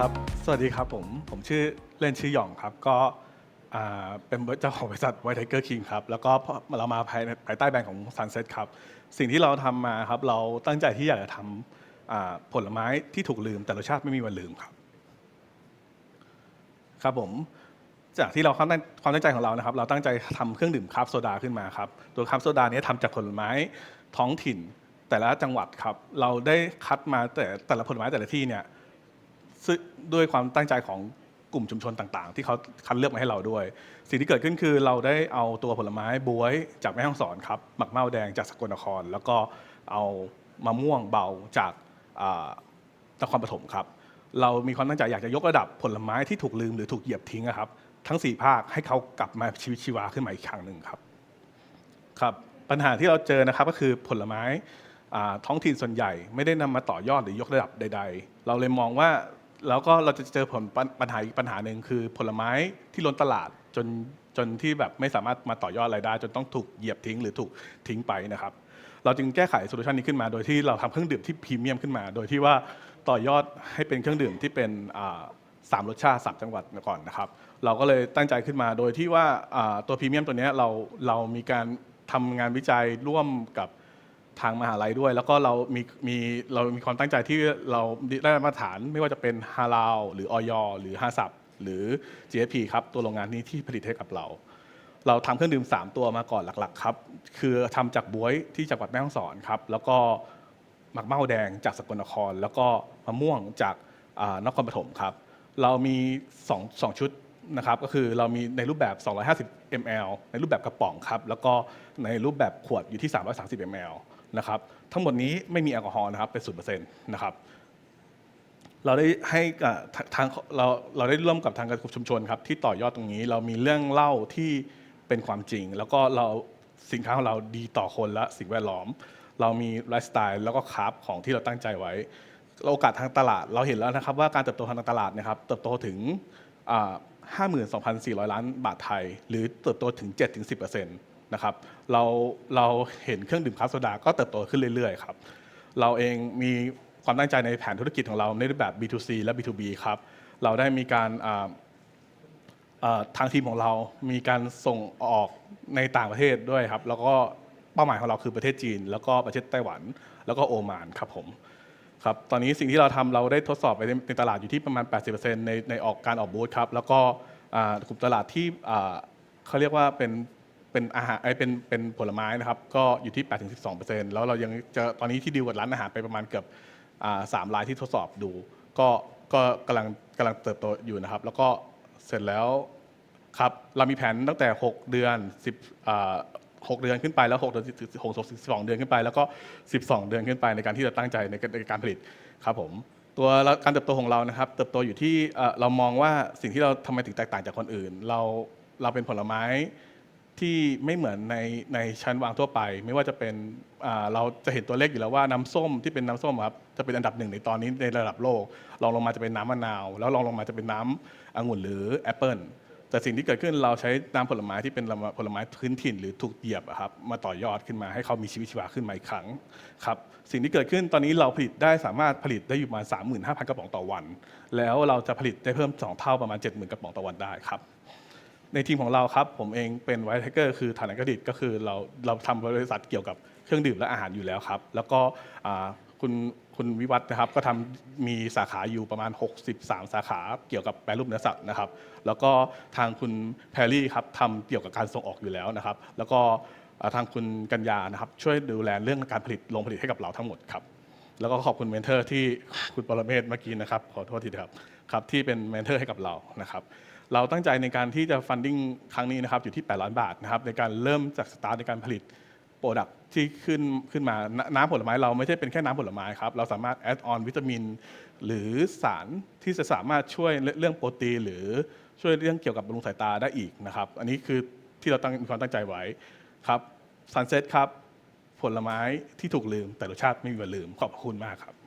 ครับ สวัสดีครับผม ผมชื่อเล่นชื่อหย่องครับ ก็อ่าเป็นเจ้าของบริษัทไวท์ไทเกอร์คิงครับ แล้วก็เรามาภายในภายใต้แบรนด์ของ Sunset ครับ สิ่งที่เราทำมาครับ เราตั้งใจที่อยากจะทำอ่าผลไม้ที่ถูกลืม แต่รสชาติไม่มีวันลืมครับ ครับผม จากที่เราความตั้งความตั้งใจของเรานะครับ เราตั้งใจทำเครื่องดื่มคราฟต์โซดาขึ้นมาครับ ตัวคราฟต์โซดาเนี้ทำจากผลไม้ท้องถิ่นแต่ละจังหวัดครับ เราได้คัดมาแต่แต่ละผลไม้แต่ละที่เนี่ย ซึ่งด้วยความตั้งใจของกลุ่มชุมชนต่างๆ ที่เขาคัดเลือกมาให้เราด้วย สิ่งที่เกิดขึ้นคือเราได้เอาตัวผลไม้บวยจากแม่ฮ่องสอนครับหมักเม้าแดงจากสกลนคร แล้วก็เอามะม่วงเบาจากนครปฐมครับ เรามีความตั้งใจอยากจะยกระดับผลไม้ที่ถูกลืมหรือถูกเหยียบทิ้งครับ ทั้ง 4 ภาคให้เขากลับมาชีวิตชีวาขึ้นมาอีกครั้งหนึ่งครับครับ ปัญหาที่เราเจอนะครับก็คือผลไม้ท้องถิ่นส่วนใหญ่ไม่ได้นำมาต่อยอดหรือยกระดับใด ๆ เราเลยมองว่า แล้วก็เราจะเจอผลปัญหาอีกปัญหาหนึ่งคือผลไม้ที่ล้นตลาดจนจนที่แบบไม่สามารถมาต่อยอดอะไรได้ จนต้องถูกเหยียบทิ้งหรือถูกทิ้งไปนะครับ เราจึงแก้ไขโซลูชันนี้ขึ้นมา โดยที่เราทำเครื่องดื่มที่พรีเมียมขึ้นมา โดยที่ว่าต่อยอดให้เป็นเครื่องดื่มที่เป็นสามรสชาติสามจังหวัดก่อนนะครับ เราก็เลยตั้งใจขึ้นมาโดยที่ว่าตัวพรีเมียมตัวนี้เราเรามีการทำงานวิจัยร่วมกับ ทางมหาลัยด้วย แล้วก็เรามีมีเรามีความตั้งใจที่เราได้มาตรฐานไม่ว่าจะเป็นฮาลาลหรือออยหรือฮาสับหรือ GSP ครับตัวโรงงานนี้ที่ผลิตให้กับเรา เราทำเครื่องดื่ม 3 ตัวมาก่อนหลักๆครับคือทำจากบวยที่จังหวัดแม่ฮ่องสอนครับแล้วก็หมักเมาแดงจากสกลนคร แล้วก็มะม่วงจากอ่านครปฐมครับ เรามี2งชุดนะครับก็คือเรามีในรูปแบบ 250 ml ในรูปแบบกระป๋องครับ แล้วก็ในรูปแบบขวดอยู่ที่ 330 ml นะครับทั้งหมดนี้ไม่มีแอลกอฮอล์นะครับเป็น0%นเปอร์เซ็นต์นะครับเราได้ให้ทางเราเราได้ร่วมกับทางการชุมชนครับที่ต่อยอดตรงนี้เรามีเรื่องเล่าที่เป็นความจริง แล้วก็เราสินค้าของเราดีต่อคนและสิ่งแวดล้อม เรามีไลฟ์สไตล์แล้วก็คราฟของที่เราตั้งใจไว้โอกาสทางตลาดเราเห็นแล้วนะครับว่าการเติบโตทางตลาดนะครับเติบโตถึงอ่า52,400 ล้านบาทไทย หรือเติบโตถึง 7-10% นะครับเราเราเห็นเครื่องดื่มคาฟต์โซดาก็เติบโตขึ้นเรื่อยๆครับเราเองมีความตั้งใจในแผนธุรกิจของเราในรูปแบบ B2C และ B2B ครับเราได้มีการทางทีมของเรามีการส่งออกในต่างประเทศด้วยครับ แล้วก็เป้าหมายของเราคือประเทศจีน แล้วก็ประเทศไต้หวัน แล้วก็โอมานครับผมครับตอนนี้สิ่งที่เราทำเราได้ทดสอบไปในตลาดอยู่ที่ประมาณ 80%ในในออกการออกบูธครับแล้วก็กลุ่มตลาดที่เขาเรียกว่าเป็น เป็นอาหารไอ้ยเป็นเป็นผลไม้นะครับ ก็อยู่ที่ 8-12%แล้วเรายังจะตอนนี้ที่ดีลกับร้านอาหารไปประมาณเกือบอ่าสามรายที่ทดสอบดู ก็ก็กำลังกำลังเติบโตอยู่นะครับ แล้วก็เสร็จแล้วครับเรามีแผนตั้งแต่ 6 เดือน10อ่า6เดือนขึ้นไปแล้ว6เดือน6 12เดือนขึ้นไป แล้วก็ 12 เดือนขึ้นไปในการที่จะตั้งใจในการในการผลิตครับผม ตัวการเติบโตของเรานะครับ เติบโตอยู่ที่เอ่อเรามองว่าสิ่งที่เราทำไมถึงแตกต่างจากคนอื่น เราเราเป็นผลไม้ ที่ไม่เหมือนในในชั้นวางทั่วไป ไม่ว่าจะเป็นอ่าเราจะเห็นตัวเลขอยู่แล้วว่าน้ำส้มที่เป็นน้ำส้มครับจะเป็นอันดับหนึ่งในตอนนี้ในระดับโลกรองลงมาจะเป็นน้ำมะนาว แล้วรองลงมาจะเป็นน้ำองุ่นหรือแอปเปิลแต่สิ่งที่เกิดขึ้นเราใช้น้ำผลไม้ที่เป็นผลไม้พื้นถิ่นหรือถูกเหยียบอะครับมาต่อยอดขึ้นมาให้เขามีชีวิตชีวาขึ้นมาอีกครั้งครับสิ่งที่เกิดขึ้นตอนนี้เราผลิตได้สามารถผลิตได้อยู่ประมาณ35,000 กระป๋องต่อวัน แล้วเราจะผลิตได้เพิ่ม 2 เท่าประมาณ 70,000 กระป๋องต่อวันได้ครับ ในทีมของเราครับ ผมเองเป็นไวท์ไทเกอร์คือฐานกระดิตก็คือเราเราทำบริษัทเกี่ยวกับเครื่องดื่มและอาหารอยู่แล้วครับ แล้วก็คุณคุณวิวัฒนะครับก็ทำมีสาขาอยู่ประมาณ 63 สาขาเกี่ยวกับแปรรูปเนื้อสัตว์นะครับ แล้วก็ทางคุณแพรรี่ครับทำเกี่ยวกับการส่งออกอยู่แล้วนะครับ แล้วก็ทางคุณกัญญานะครับช่วยดูแลเรื่องการผลิตโรงผลิตให้กับเราทั้งหมดครับ แล้วก็ขอบคุณเมนเทอร์ที่คุณปรเมศเมื่อกี้นะครับ ขอโทษทีครับ ครับที่เป็นเมนเทอร์ให้กับเรานะครับเราตั้งใจในการที่จะฟันดิ้งครั้งนี้นะครับอยู่ที่ 8 ล้านบาทนะครับในการเริ่มจากสตาร์ทในการผลิตโปรดักที่ขึ้นขึ้นมาน้ำผลไม้เราไม่ใช่เป็นแค่น้ำผลไม้ครับเราสามารถแอดออนวิตามิน หรือสารที่จะสามารถช่วยเรื่องโปรตีนหรือช่วยเรื่องเกี่ยวกับบำรุงสายตาได้อีกนะครับ อันนี้คือที่เราตั้งมีความตั้งใจไว้ครับซันเซ็ตครับผลไม้ที่ถูกลืมแต่รสชาติไม่มีวันลืมขอบคุณมากครับ